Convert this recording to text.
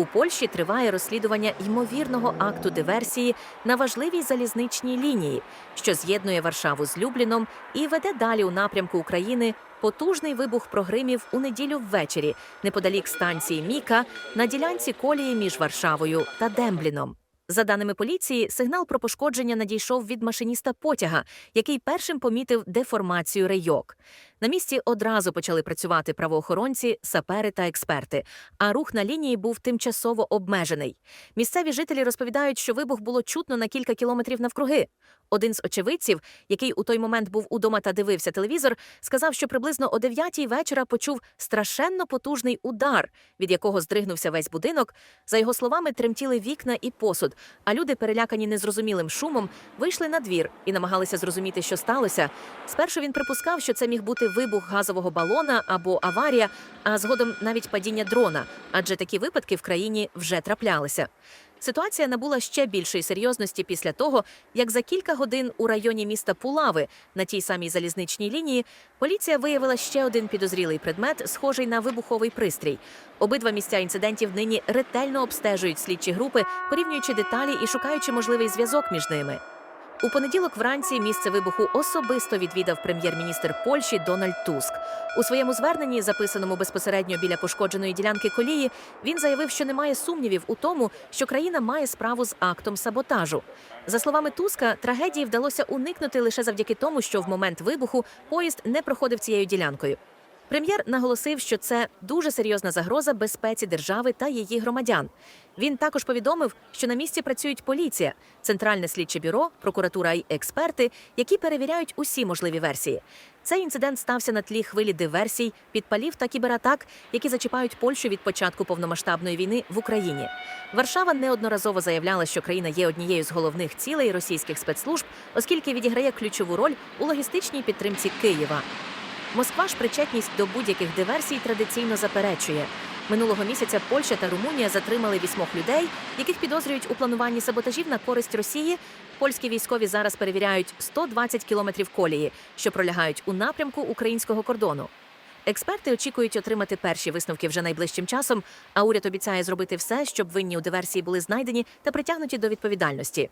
У Польщі триває розслідування ймовірного акту диверсії на важливій залізничній лінії, що з'єднує Варшаву з Любліном і веде далі у напрямку України потужний вибух прогримів у неділю ввечері неподалік станції Міка на ділянці колії між Варшавою та Дембліном. За даними поліції, сигнал про пошкодження надійшов від машиніста потяга, який першим помітив деформацію рейок. На місці одразу почали працювати правоохоронці, сапери та експерти. А рух на лінії був тимчасово обмежений. Місцеві жителі розповідають, що вибух було чутно на кілька кілометрів навкруги. Один з очевидців, який у той момент був удома та дивився телевізор, сказав, що приблизно о 9 вечора почув страшенно потужний удар, від якого здригнувся весь будинок. За його словами, тремтіли вікна і посуд. А люди, перелякані незрозумілим шумом, вийшли на двір і намагалися зрозуміти, що сталося. Спершу він припускав, що це міг бути вибух газового балона або аварія, а згодом навіть падіння дрона, адже такі випадки в країні вже траплялися. Ситуація набула ще більшої серйозності після того, як за кілька годин у районі міста Пулави на тій самій залізничній лінії поліція виявила ще один підозрілий предмет, схожий на вибуховий пристрій. Обидва місця інцидентів нині ретельно обстежують слідчі групи, порівнюючи деталі і шукаючи можливий зв'язок між ними. У понеділок вранці місце вибуху особисто відвідав прем'єр-міністр Польщі Дональд Туск. У своєму зверненні, записаному безпосередньо біля пошкодженої ділянки колії, він заявив, що немає сумнівів у тому, що країна має справу з актом саботажу. За словами Туска, трагедії вдалося уникнути лише завдяки тому, що в момент вибуху поїзд не проходив цією ділянкою. Прем'єр наголосив, що це дуже серйозна загроза безпеці держави та її громадян. Він також повідомив, що на місці працюють поліція, центральне слідче бюро, прокуратура і експерти, які перевіряють усі можливі версії. Цей інцидент стався на тлі хвилі диверсій, підпалів та кібератак, які зачіпають Польщу від початку повномасштабної війни в Україні. Варшава неодноразово заявляла, що країна є однією з головних цілей російських спецслужб, оскільки відіграє ключову роль у логістичній підтримці Києва. Москва ж причетність до будь-яких диверсій традиційно заперечує. Минулого місяця Польща та Румунія затримали вісьмох людей, яких підозрюють у плануванні саботажів на користь Росії. Польські військові зараз перевіряють 120 кілометрів колії, що пролягають у напрямку українського кордону. Експерти очікують отримати перші висновки вже найближчим часом, а уряд обіцяє зробити все, щоб винні у диверсії були знайдені та притягнуті до відповідальності.